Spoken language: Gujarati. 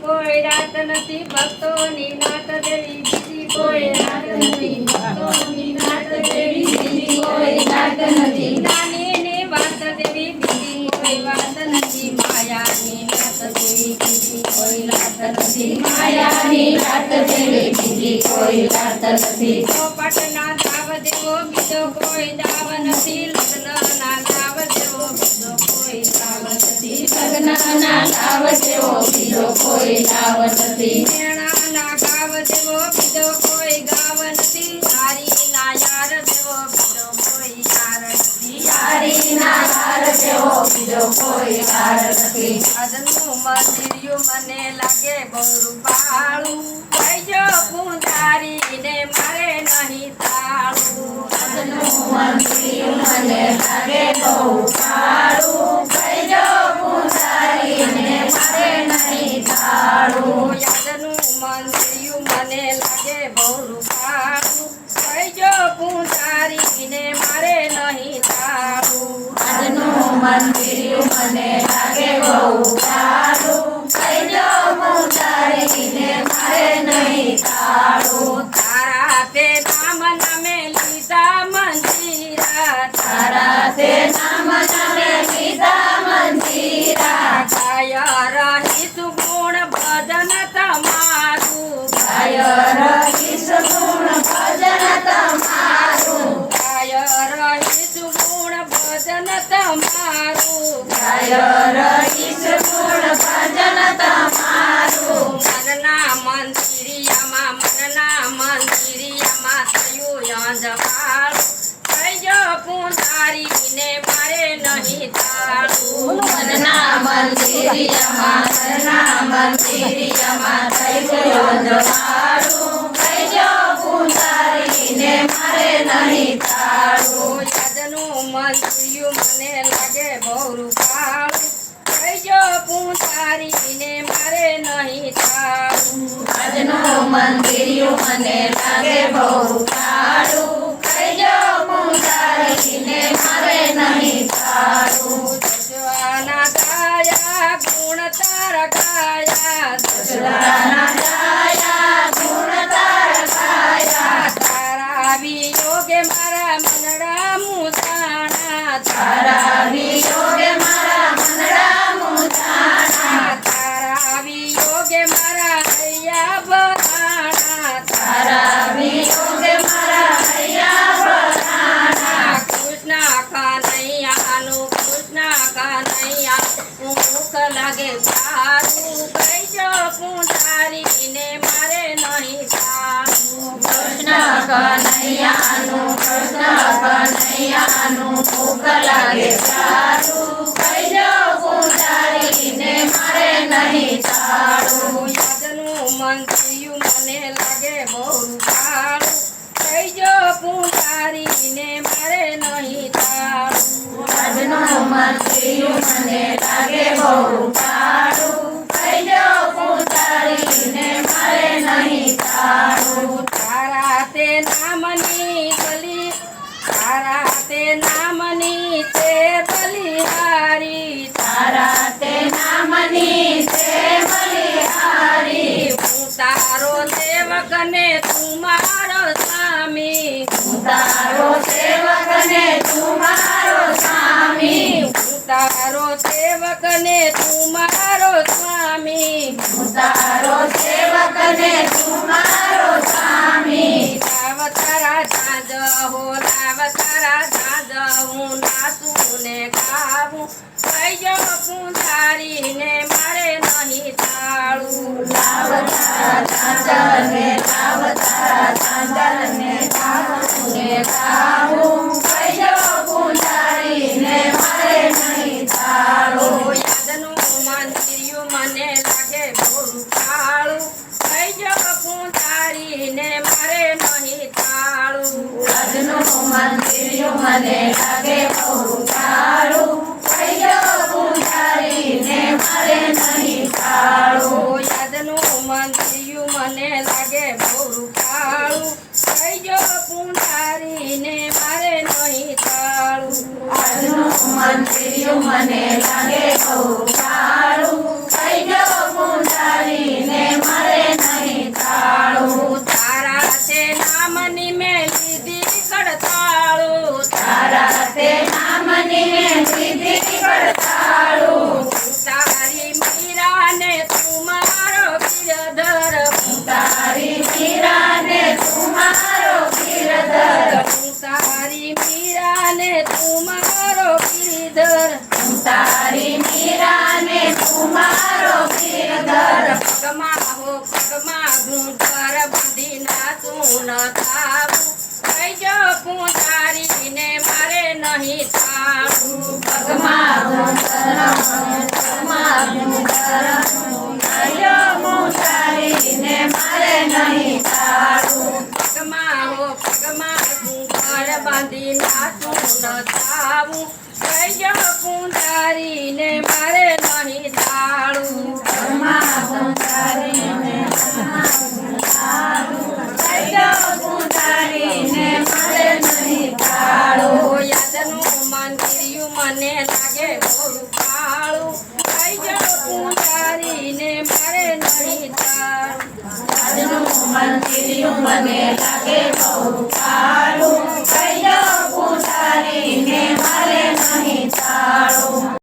કોઈ રાત નથી ભક્તોની નાત દેવી બીજી કોઈ રાત નથી ભક્તોની નાત દેવી બીજી કોઈ રાત નથી નાનીની વાત દેવી બીજી કોઈ વાત નથી માયાની નાત દેવી બીજી કોઈ રાત નથી માયાની રાત જેવી બીજી કોઈ રાત નથી પોપટના દાવ દેવો બીજો કોઈ દાવ નથી લગ્નના નથી લાવ જેવો બીજો કોઈ લાવ નથી મેણાના ગાવ કોઈ ગાવ નથી મંદિરિયું મને લાગે બહુ રૂપાળું લાગે બહુ કહીજો પૂંજારીને મારે નહીં તારું આજનું મંદિર મને લાગે બહુ સારું. કહેજો પૂજારીને મારે નહીં થાળું તારા તે નામ નામે લીધા મંદિરા. તારા તે નામ નામે લીધા રહીશ ગુણ ભજન તમારું મનના મંદિરિયામાં મનના મંદિરિયામાં થયું અંજવાળું કહેજો પૂંજારીને મારે નહીં આજનું મંદિરિયું મને લાગે બહુ કાળું કહેજો પૂજારીને મારે નહીં તાળું જવાના ગાયા ગુણ તારા ગાયા સસરાના ગાયા ગુણ તારા ગાયા તારા વિયોગે મારા મનડા મુસાણા તારા વિયોગે કનૈયાનું કૃષ્ણ કનૈયાનું ભૂખ લાગે સારું કહેજો પૂજારીને મારે નહીં યાદનું મંત્રિયું મને મંત્રિયું મને લાગે બહુ સેવક ને તું મારો સ્વામી તારો સેવકને તું મારો સ્વામી તારો સેવકને તું મારો સ્વામી તારો Nene, પગમાં હો પગમાં હું પર બાંધી નાચું ન થાવું કહીજો પૂજારીને મારે નહીં થાવું પગમાં હું પર પગમાં હું પર બાંધી નાચું નચાવું જય પુંજારીને મારે નહીં દાડું મને લાગે થોડું કાળું કઈ જડો પૂજારીને મારે નહીં તારું આજનું મંદિર મને લાગે બહુ કાળું